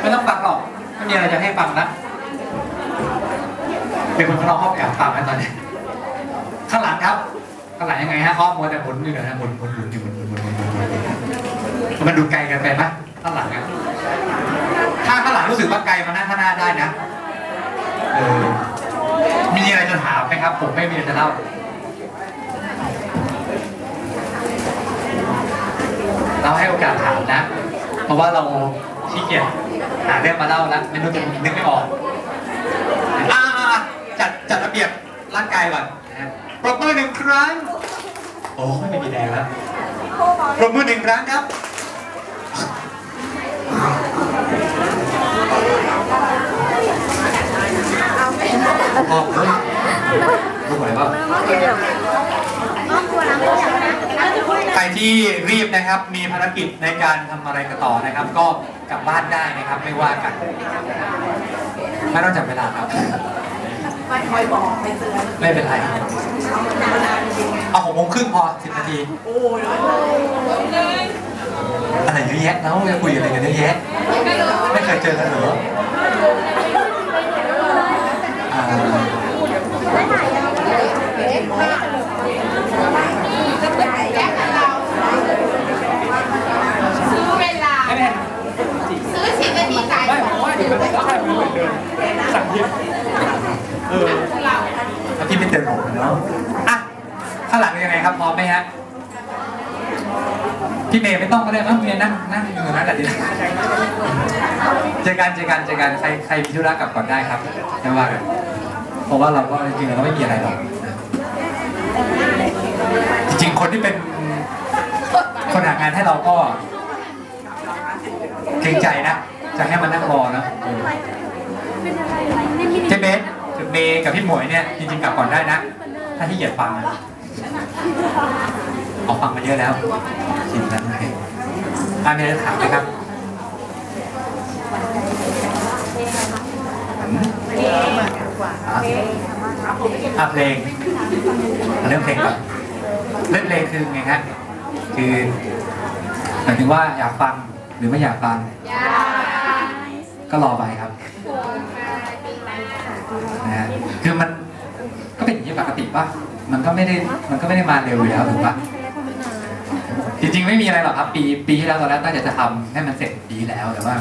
ไม่ต้องฟังหรอกไม่มีอะไรจะให้ฟังนะเป็นคนข้างนอกชอบแอบฟังนะตอนนี้ข้างหลังครับข้างหลังยังไงฮะอ้อมมัวแต่หมุนอยู่นะหมุนหมุนหมุนอยู่หมุนหมุนหมุนหมุนมันดูไกลกันไปไหมข้างหลังอะถ้าข้างหลังรู้สึกว่าไกลมาหน้าข้างหน้าได้นะเออมีอะไรจะถามไหมครับ ผมไม่มีอะไรจะเล่าเราให้โอกาสถามนะ เพราะว่าเราขี้เกียจ หาเรื่องมาเล่าแล้วไม่รู้จะนึกไม่ออกอ่าจัดจัดระเบียบร่างกายก่อนนะฮะปรบมือหนึ่งครั้ง โอ้ไม่มีแรงแล้วปรบมือหนึ่งครั้งครับออกเลยรู้ไหมว่า ใครที่รีบนะครับ มีภารกิจในการทำอะไรกันต่อนะครับ ก็กลับบ้านได้นะครับ ไม่ว่ากัน ไม่ต้องจับเวลาครับ ไม่คอยบอกไปเตือนไม่เป็นไร เอาหกโมงครึ่งพอสิบนาที โอ้ยอะไรเยอะแยะแล้วจะคุยอะไรกันเยอะแยะ ไม่เคยเจอกันเหรอา ซื้อเวลา ซื้อสิบนาทีขาย ไม่ผมว่าเดี๋ยวมันก็แค่เหมือนเดิมสั่งเยอะเออ เรา แล้วที่ไม่เตือน ผมเนาะอะข้างหลังยังไงครับพร้อมไหมฮะพี่เมย์ไม่ต้องก็ได้มั้งเมย์นั่งนั่งอยู่ตรงนั้นแหละดีนะเจอกันเจอกันเจอกันใครใครมีธุระกลับก่อนได้ครับไม่ว่ากันเพราะว่าเราก็จริงๆเราไม่มีอะไรหรอกจริงๆคนที่เป็นคนหางานให้เราก็เกรงใจนะจะให้มานั่งรอนะเออเจ๊เบสกับ เมย์กับพี่หมวยเนี่ยจริงๆกลับก่อนได้นะ ถ้าที่เหยียดฟังอะออกฟังมาเยอะแล้วชินแล้วโอเคอะมีอะไรจะถามไหมครับอืมอะอะเพลงเอาเรื่องเพลงก่อนเรื่องเพลงคือไงฮะคือหมายถึงว่าอยากฟังหรือไม่อยากฟัง ก็รอไปครับ ปกติป่ะมันก็ไม่ได้มันก็ไม่ได้มาเร็วอยู่แล้วถูกป่ะจริงๆไม่มีอะไรหรอกครับ ปีปีที่แล้วตอนแรกตั้งใจจะทำให้มันเสร็จปีแล้วแต่ว่า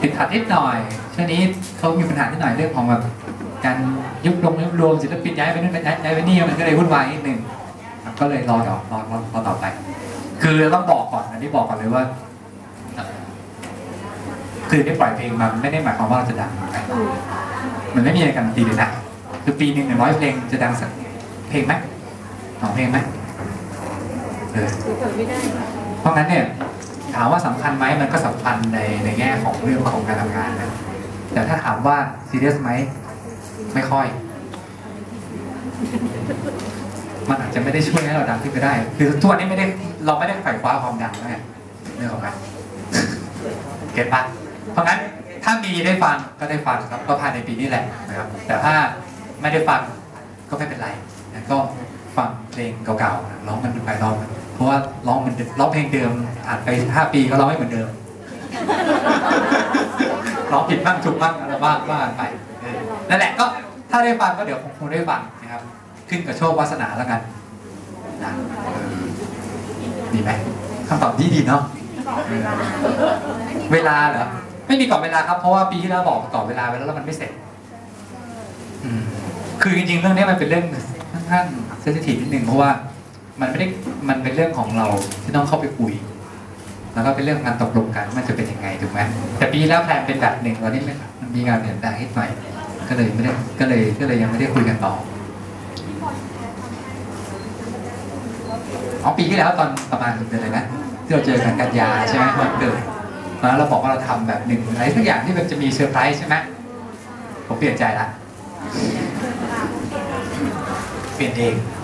ติดขัดนิดหน่อยช่วงนี้เขามีปัญหานิดหน่อยเรื่องของแบบการยุบลงยุบรวมศิลปินย้ายไปนู่นย้ายไปนี่มันก็เลยวุ่นวายนิดนึงก็เลยรอต่อรอรอรอต่อไป คือต้องบอกก่อนอันนี้บอกก่อนเลยว่า คือได้ปล่อยเพลงมาไม่ได้หมายความว่าเราจะดังนะมันไม่มีอะไรการันตีเลยนะ คือปีหนึ่งหนึ่งร้อยเพลงจะดังสักเพลงไหมสองเพลงไหมเออเพราะงั้นเนี่ยถามว่าสำคัญไหมมันก็สำคัญในในแง่ของเรื่องของการทำงานนะแต่ถ้าถามว่าซีเรียสไหมไม่ค่อย มันอาจจะไม่ได้ช่วยให้เราดังขึ้นก็ได้ คือทุกวันนี้ไม่ได้เราไม่ได้ไขว่คว้าความดังนะเนี่ยเรื่องของมันเก็ตปะเพราะงั้นถ้ามีได้ฟังก็ได้ฟังครับก็ภายในปีนี้แหละนะครับ แต่ถ้า ไม่ได้ฟังก็ไม่เป็นไรนะก็ฟังเพลงเก่าๆร้องมันไปร้องมันเพราะว่าร้องมันร้องเพลงเดิมผ่านไปห้าปีก็ร้องไม่เหมือนเดิมร้องผิดบ้างถูกบ้างอะไรบ้างว่ากันไปเออนั่นแหละก็ถ้าได้ฟังก็เดี๋ยวคงได้ฟังนะครับ ขึ้นกับโชควาสนาแล้วกันนะเออดีไหมคำตอบที่ดีเนาะเออเวลาเหรอไม่มีกรอบเวลาครับเพราะว่าปีที่แล้วบอกกรอบเวลาไว้แล้วแล้วมันไม่เสร็จอืม คือจริงๆเรื่องนี้มันเป็นเรื่องค่อนข้างเซนซิทีฟนิดนึงเพราะว่ามันไม่ได้มันเป็นเรื่องของเราที่ต้องเข้าไปคุย แล้วก็เป็นเรื่องการตกลงกันมันจะเป็นยังไงถูกไหมแต่ปีแล้วแพลนเป็นแบบหนึ่งตอนนี้มันมีการเปลี่ยนแปลงนิดหน่อยก็เลยไม่ได้ก็เลยก็เลยยังไม่ได้คุยกันต่ออ๋อปีที่แล้วตอนประมาณเดือนอะไรนะที่เราเจอกันกันยาใช่ไหมวันเกิดตอนนั้นเราบอกว่าเราทำแบบหนึ่งอะไรสักอย่างที่มันจะมีเซอร์ไพรส์ใช่ไหมผมเปลี่ยนใจละ peneiro.